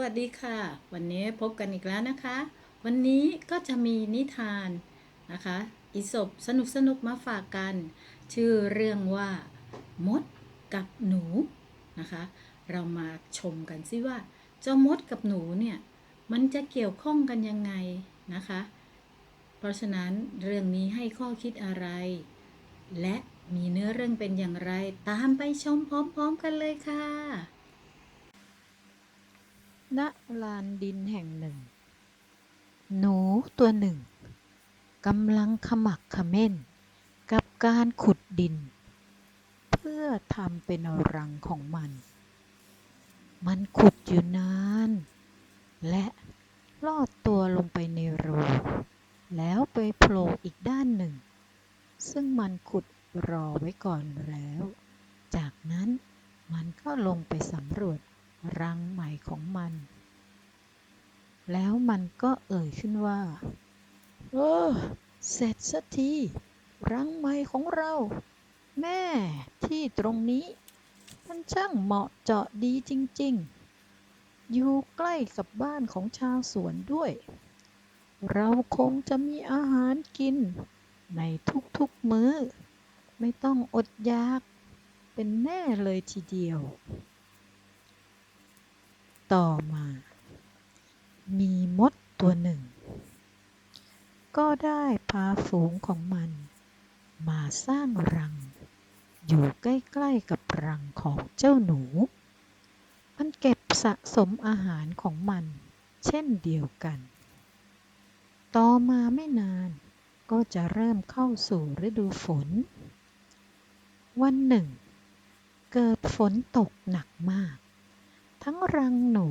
สวัสดีค่ะ วันนี้พบกันอีกแล้วนะคะ วันนี้ก็จะมีนิทานนะคะ อิศบสนุกสนุกมาฝากกัน ชื่อเรื่องว่า มดกับหนูนะคะ เรามาชมกันสิว่า เจ้ามดกับหนูเนี่ย มันจะเกี่ยวข้องกันยังไงนะคะ เพราะฉะนั้นเรื่องนี้ให้ข้อคิดอะไร และมีเนื้อเรื่องเป็นอย่างไรตามไปชมพร้อม ๆ กันเลยค่ะ ณลานดินแห่งหนึ่ง หนูตัวหนึ่งกำลังขมักเขม้น กับการขุดดิน เพื่อทำเป็นรังของมัน มันขุดอยู่นาน และลอดตัวลงไปในรูแล้วไปโผล่อีกด้านหนึ่ง ซึ่งมันขุดรอไว้ก่อนแล้ว จากนั้นมันก็ลงไปสำรวจ รังใหม่ของมัน แล้วมันก็เอ่ยขึ้นว่า เออ เสร็จสักที รังใหม่ของเรา แม่ที่ตรงนี้ มันช่างเหมาะเจาะดีจริง ๆ อยู่ใกล้กับบ้านของชาวสวนด้วย เราคงจะมีอาหารกิน ในทุกๆมื้อ ไม่ต้องอดอยาก เป็นแน่เลยทีเดียว ต่อมา มีมดตัวหนึ่ง ก็ได้พาฝูงของมัน มาสร้างรัง อยู่ใกล้ๆกับรังของเจ้าหนู มันเก็บสะสมอาหารของมัน เช่นเดียวกัน ต่อมาไม่นานก็จะเริ่มเข้าสู่ฤดูฝน วันหนึ่ง เกิดฝนตกหนักมาก ทั้งรังหนู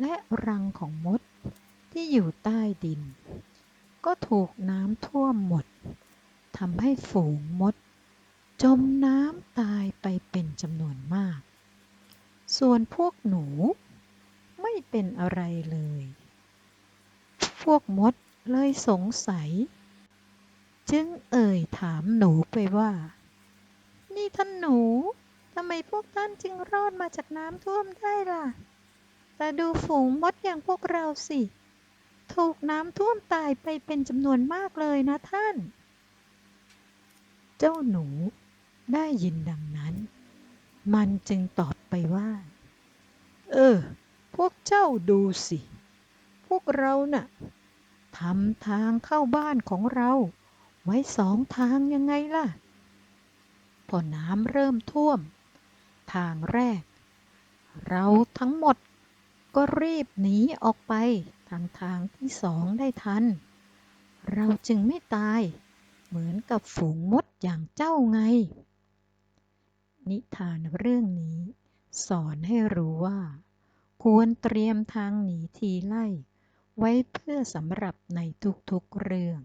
และรังของมดที่อยู่ใต้ดิน ก็ถูกน้ำท่วมหมดทำให้ฝูงมด จมน้ำตายไปเป็นจำนวนมาก ส่วนพวกหนูไม่เป็นอะไรเลย พวกมดเลยสงสัย จึงเอ่ยถามหนูไปว่า นี่ท่านหนู ทำไมพวกท่านจึงรอดมาจากน้ำท่วมได้ล่ะ แต่ดูฝูงมดอย่างพวกเราสิ ถูกน้ำท่วมตายไปเป็นจำนวนมากเลยนะท่าน เจ้าหนูได้ยินดังนั้น มันจึงตอบไปว่า เออ พวกเจ้าดูสิ พวกเราน่ะทำทางเข้าบ้านของเรา ไว้สองทางยังไงล่ะ พอน้ำเริ่มท่วม ทางแรก เราทั้งหมดก็รีบหนีออกไปทางทางที่สองได้ทัน เราจึงไม่ตาย เหมือนกับฝูงมดอย่างเจ้าไง นิทานเรื่องนี้ สอนให้รู้ว่า ควรเตรียมทางหนีทีไล่ ไว้เพื่อสำหรับในทุกๆเรื่อง